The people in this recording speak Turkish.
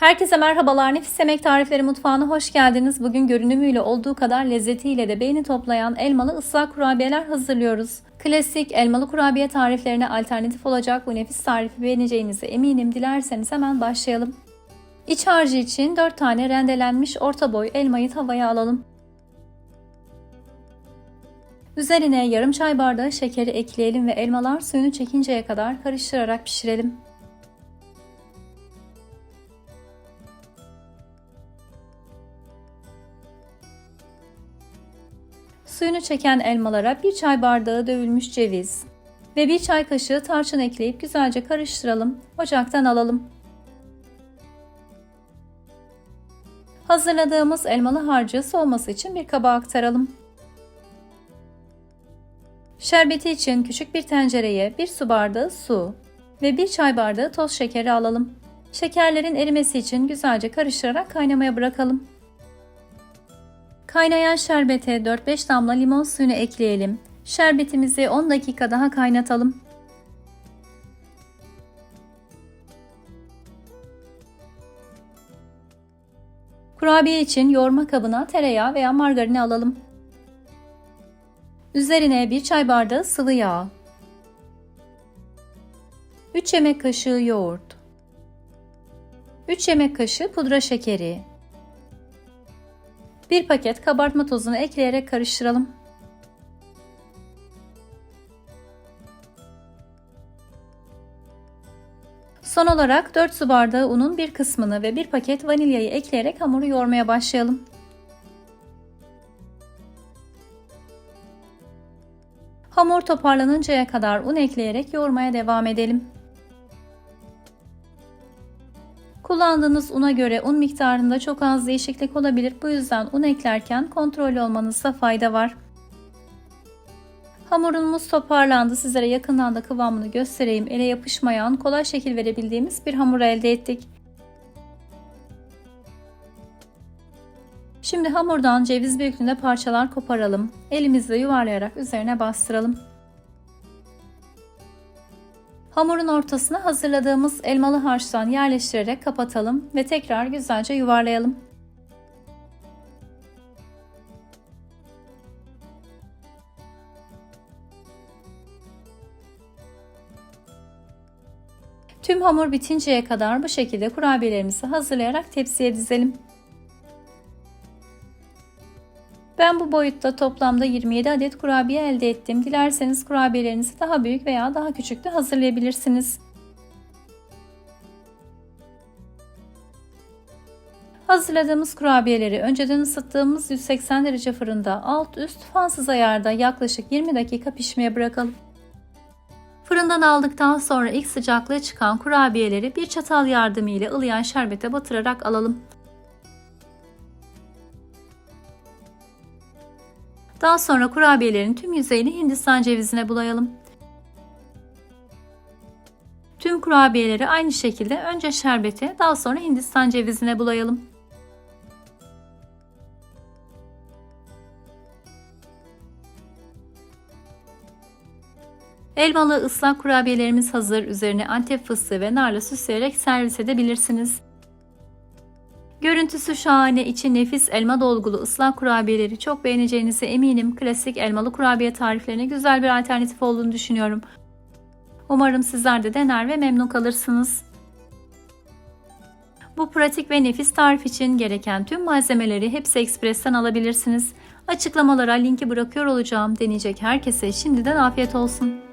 Herkese merhabalar. Nefis Yemek Tarifleri Mutfağı'na hoş geldiniz. Bugün görünümüyle olduğu kadar lezzetiyle de beğeni toplayan elmalı ıslak kurabiyeler hazırlıyoruz. Klasik elmalı kurabiye tariflerine alternatif olacak bu nefis tarifi beğeneceğinize eminim. Dilerseniz hemen başlayalım. İç harcı için 4 tane rendelenmiş orta boy elmayı tavaya alalım. Üzerine yarım çay bardağı şekeri ekleyelim ve elmalar suyunu çekinceye kadar karıştırarak pişirelim. Suyunu çeken elmalara bir çay bardağı dövülmüş ceviz ve bir çay kaşığı tarçın ekleyip güzelce karıştıralım. Ocaktan alalım. Hazırladığımız elmalı harcı soğuması için bir kaba aktaralım. Şerbeti için küçük bir tencereye bir su bardağı su ve bir çay bardağı toz şekeri alalım. Şekerlerin erimesi için güzelce karıştırarak kaynamaya bırakalım. Kaynayan şerbete 4-5 damla limon suyunu ekleyelim. Şerbetimizi 10 dakika daha kaynatalım. Kurabiye için yoğurma kabına tereyağı veya margarini alalım. Üzerine 1 çay bardağı sıvı yağ, 3 yemek kaşığı yoğurt, 3 yemek kaşığı pudra şekeri, 1 paket kabartma tozunu ekleyerek karıştıralım. Son olarak 4 su bardağı unun bir kısmını ve 1 paket vanilyayı ekleyerek hamuru yoğurmaya başlayalım. Hamur toparlanıncaya kadar un ekleyerek yoğurmaya devam edelim. Kullandığınız una göre un miktarında çok az değişiklik olabilir. Bu yüzden un eklerken kontrollü olmanızda fayda var. Hamurumuz toparlandı. Sizlere yakından da kıvamını göstereyim. Ele yapışmayan, kolay şekil verebildiğimiz bir hamur elde ettik. Şimdi hamurdan ceviz büyüklüğünde parçalar koparalım. Elimizle yuvarlayarak üzerine bastıralım. Hamurun ortasına hazırladığımız elmalı harçtan yerleştirerek kapatalım ve tekrar güzelce yuvarlayalım. Tüm hamur bitinceye kadar bu şekilde kurabiyelerimizi hazırlayarak tepsiye dizelim. Ben bu boyutta toplamda 27 adet kurabiye elde ettim. Dilerseniz kurabiyelerinizi daha büyük veya daha küçük de hazırlayabilirsiniz. Hazırladığımız kurabiyeleri önceden ısıttığımız 180 derece fırında alt üst fansız ayarda yaklaşık 20 dakika pişmeye bırakalım. Fırından aldıktan sonra ilk sıcaklığı çıkan kurabiyeleri bir çatal yardımıyla ılıyan şerbete batırarak alalım. Daha sonra kurabiyelerin tüm yüzeyini Hindistan cevizine bulayalım. Tüm kurabiyeleri aynı şekilde önce şerbete daha sonra Hindistan cevizine bulayalım. Elmalı ıslak kurabiyelerimiz hazır. Üzerine antep fıstığı ve narla süsleyerek servis edebilirsiniz. Görüntüsü şahane, içi nefis elma dolgulu ıslak kurabiyeleri çok beğeneceğinize eminim. Klasik elmalı kurabiye tariflerine güzel bir alternatif olduğunu düşünüyorum. Umarım sizler de dener ve memnun kalırsınız. Bu pratik ve nefis tarif için gereken tüm malzemeleri Hepsi Express'ten alabilirsiniz. Açıklamalara linki bırakıyor olacağım. Deneyecek herkese şimdiden afiyet olsun.